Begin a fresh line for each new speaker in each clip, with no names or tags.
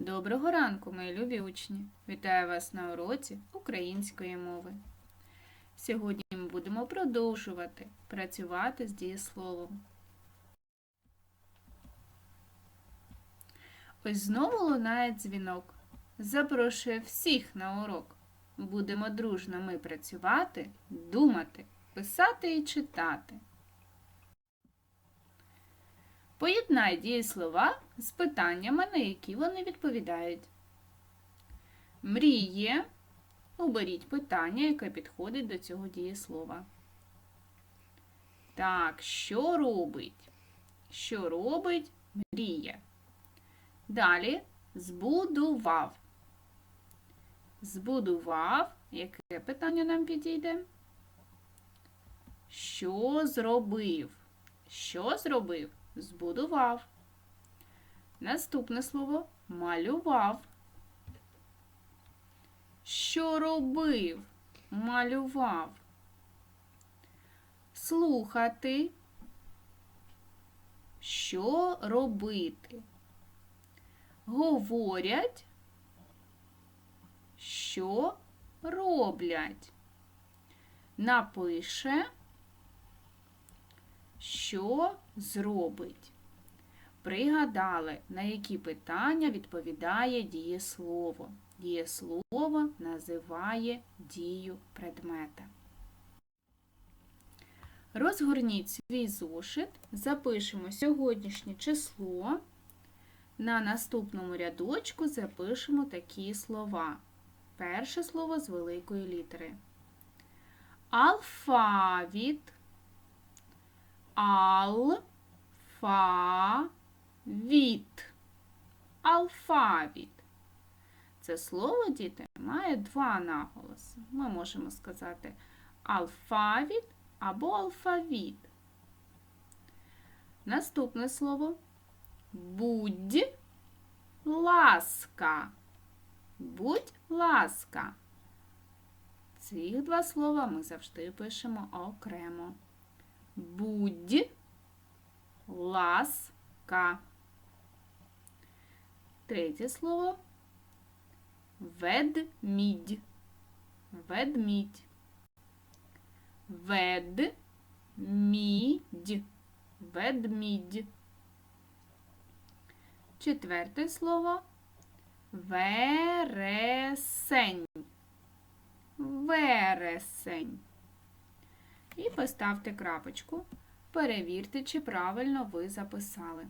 Доброго ранку, мої любі учні! Вітаю вас на уроці української мови. Сьогодні ми будемо продовжувати працювати з дієсловом. Ось знову лунає дзвінок. Запрошує всіх на урок. Будемо дружно ми працювати, думати, писати і читати. Поєднай дієслова з питаннями, на які вони відповідають. Мріє. Оберіть питання, яке підходить до цього дієслова. Так, що робить? Що робить мріє? Далі збудував. Збудував. Яке питання нам підійде? Що зробив? Що зробив? Збудував. Наступне слово малював. Що робив? Малював. Слухати. Що робити? Говорять, що роблять. Напише, що зробить. Пригадали, на які питання відповідає дієслово. Дієслово називає дію предмета. Розгорніть свій зошит, запишемо сьогоднішнє число. На наступному рядочку запишемо такі слова. Перше слово з великої літери. Алфавіт. Алфавіт. Алфавіт. Це слово, діти, має два наголоси. Ми можемо сказати алфавіт або алфавіт. Наступне слово будь ласка. Будь ласка. Ці два слова ми завжди пишемо окремо. Будь ласка. Третє слово ведмідь. Ведмідь. Ведмідь. Ведмідь. Четверте слово вересень. Вересень. І поставте крапочку. Перевірте, чи правильно ви записали.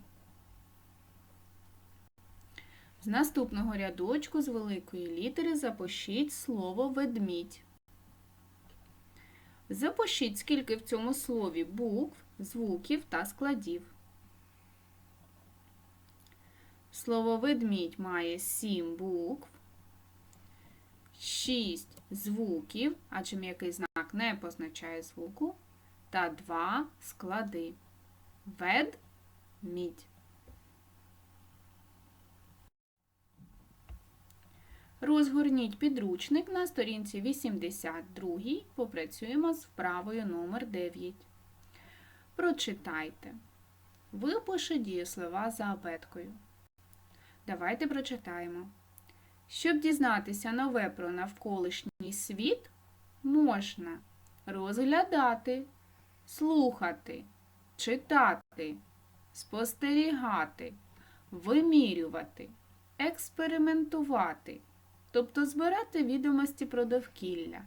З наступного рядочку з великої літери запишіть слово ведмідь. Запишіть, скільки в цьому слові букв, звуків та складів. Слово ведмідь має 7 букв, 6 звуків, адже м'який знак не позначає звуку, та 2 склади. Ведмідь. Розгорніть підручник на сторінці 82. Попрацюємо з вправою номер 9. Прочитайте. Випиши дієслова за абеткою. Давайте прочитаємо. Щоб дізнатися нове про навколишній світ, можна розглядати, слухати, читати, спостерігати, вимірювати, експериментувати, тобто збирати відомості про довкілля,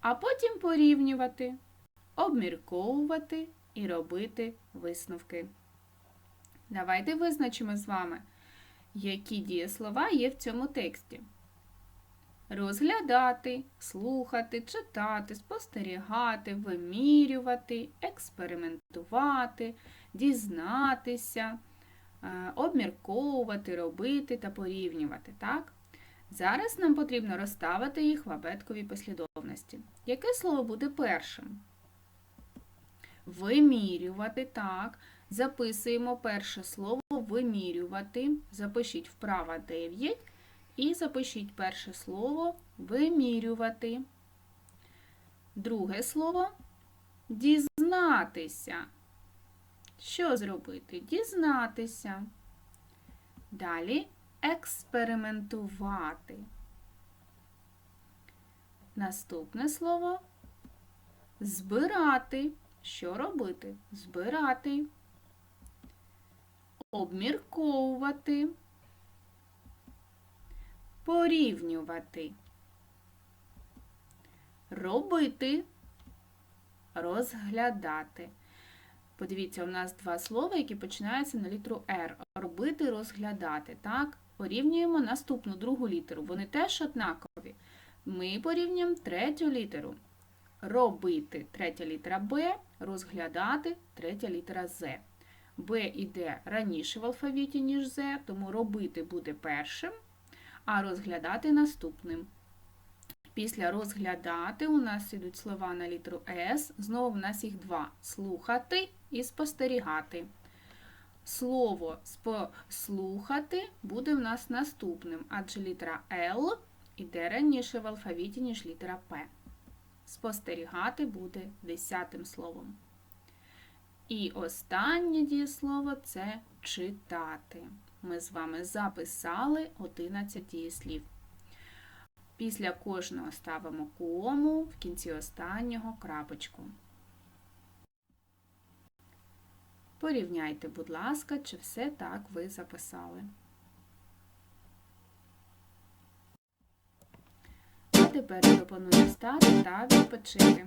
а потім порівнювати, обмірковувати і робити висновки. Давайте визначимо з вами, які дієслова є в цьому тексті. Розглядати, слухати, читати, спостерігати, вимірювати, експериментувати, дізнатися, е, обмірковувати, робити та порівнювати. Так? Зараз нам потрібно розставити їх в абетковій послідовності. Яке слово буде першим? Вимірювати, так. Записуємо перше слово вимірювати. Запишіть вправа 9 і запишіть перше слово вимірювати. Друге слово дізнатися. Що зробити? Дізнатися. Далі експериментувати. Наступне слово збирати. Що робити? Збирати. Обмірковувати. Порівнювати. Робити. Розглядати. Подивіться, у нас два слова, які починаються на літеру R. Робити, розглядати. Так? Порівнюємо наступну другу літеру. Вони теж однакові. Ми порівнюємо третю літеру. Робити третя літера Б, розглядати третя літера З. Б іде раніше в алфавіті, ніж З, тому робити буде першим, а розглядати наступним. Після розглядати у нас ідуть слова на літеру С. Знову в нас їх два: слухати і спостерігати. Слово спослухати буде в нас наступним, адже літера Л іде раніше в алфавіті, ніж літера П. Спостерігати буде десятим словом. І останнє дієслово це читати. Ми з вами записали 11 дієслів. Після кожного ставимо кому, в кінці останнього крапочку. Порівняйте, будь ласка, чи все так ви записали. А тепер пропоную стати та відпочити.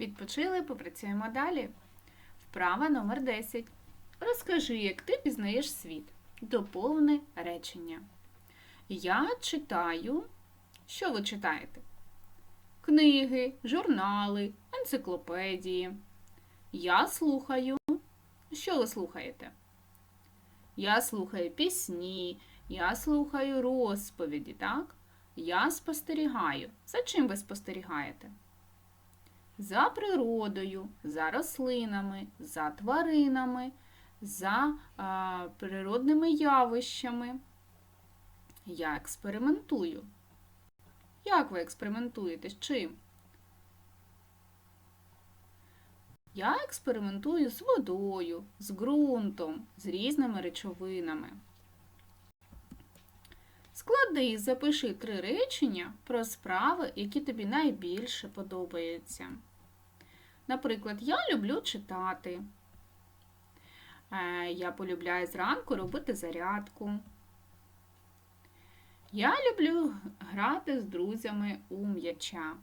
Відпочили, попрацюємо далі. Вправа номер 10. Розкажи, як ти пізнаєш світ. Доповни речення. Я читаю. Що ви читаєте? Книги, журнали, енциклопедії. Я слухаю. Що ви слухаєте? Я слухаю пісні, я слухаю розповіді, так? Я спостерігаю. За чим ви спостерігаєте? За природою, за рослинами, за тваринами, за а, природними явищами. Я експериментую. Як ви експериментуєте? З чим? Я експериментую з водою, з ґрунтом, з різними речовинами. Склади і запиши три речення про справи, які тобі найбільше подобаються. Наприклад, я люблю читати. Е, я полюбляю зранку робити зарядку. Я люблю грати з друзями у м'яча.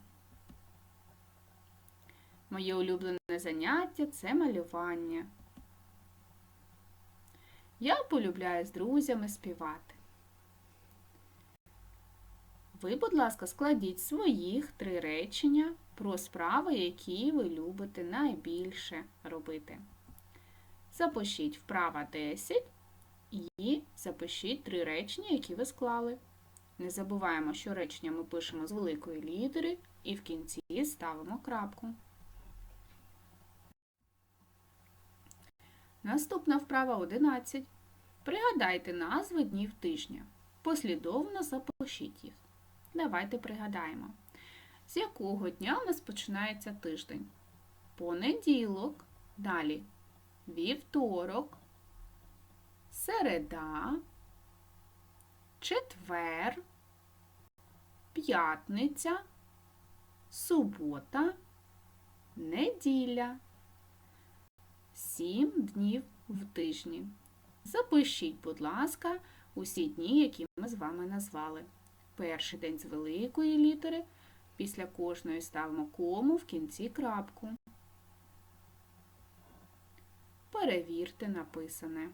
Моє улюблене заняття це малювання. Я полюбляю з друзями співати. Ви, будь ласка, складіть своїх три речення про справи, які ви любите найбільше робити. Запишіть вправа 10 і запишіть три речення, які ви склали. Не забуваємо, що речення ми пишемо з великої літери і в кінці ставимо крапку. Наступна вправа 11. Пригадайте назви днів тижня. Послідовно запишіть їх. Давайте пригадаємо, з якого дня у нас починається тиждень. понеділок, далі вівторок, середа, четвер, п'ятниця, субота, неділя. Сім днів в тижні. Запишіть, будь ласка, усі дні, які ми з вами назвали. Перший день з великої літери. Після кожної ставимо кому в кінці крапку. Перевірте написане.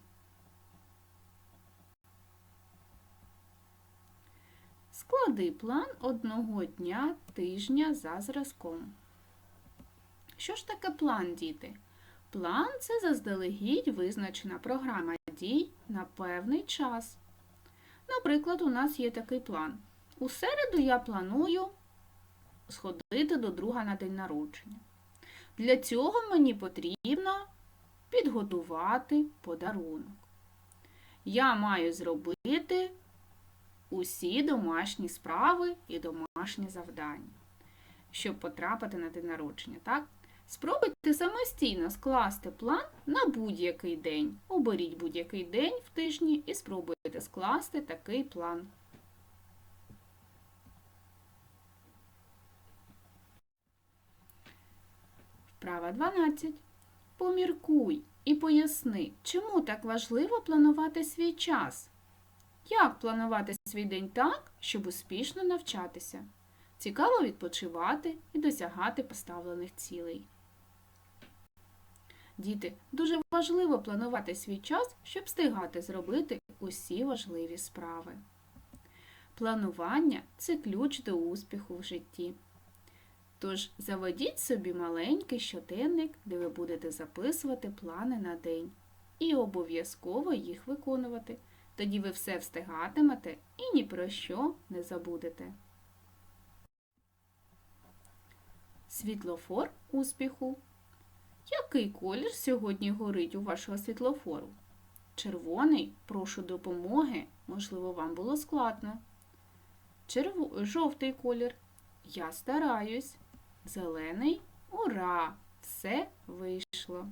Склади план одного дня тижня за зразком. Що ж таке план, діти? План це заздалегідь визначена програма дій на певний час. Наприклад, у нас є такий план. У середу я планую сходити до друга на день народження. Для цього мені потрібно підготувати подарунок. Я маю зробити усі домашні справи і домашні завдання, щоб потрапити на день народження. Так? Спробуйте самостійно скласти план на будь-який день. Оберіть будь-який день в тижні і спробуйте скласти такий план. Вправа 12. Поміркуй і поясни, чому так важливо планувати свій час. Як планувати свій день так, щоб успішно навчатися? Цікаво відпочивати і досягати поставлених цілей. Діти, дуже важливо планувати свій час, щоб встигати зробити усі важливі справи. Планування це ключ до успіху в житті. Тож заведіть собі маленький щоденник, де ви будете записувати плани на день. І обов'язково їх виконувати. Тоді ви все встигатимете і ні про що не забудете. Світлофор успіху. Який колір сьогодні горить у вашого світлофору? Червоний, прошу допомоги, можливо, вам було складно. Черв... Жовтий колір. Я стараюсь. Зелений ура! Все вийшло.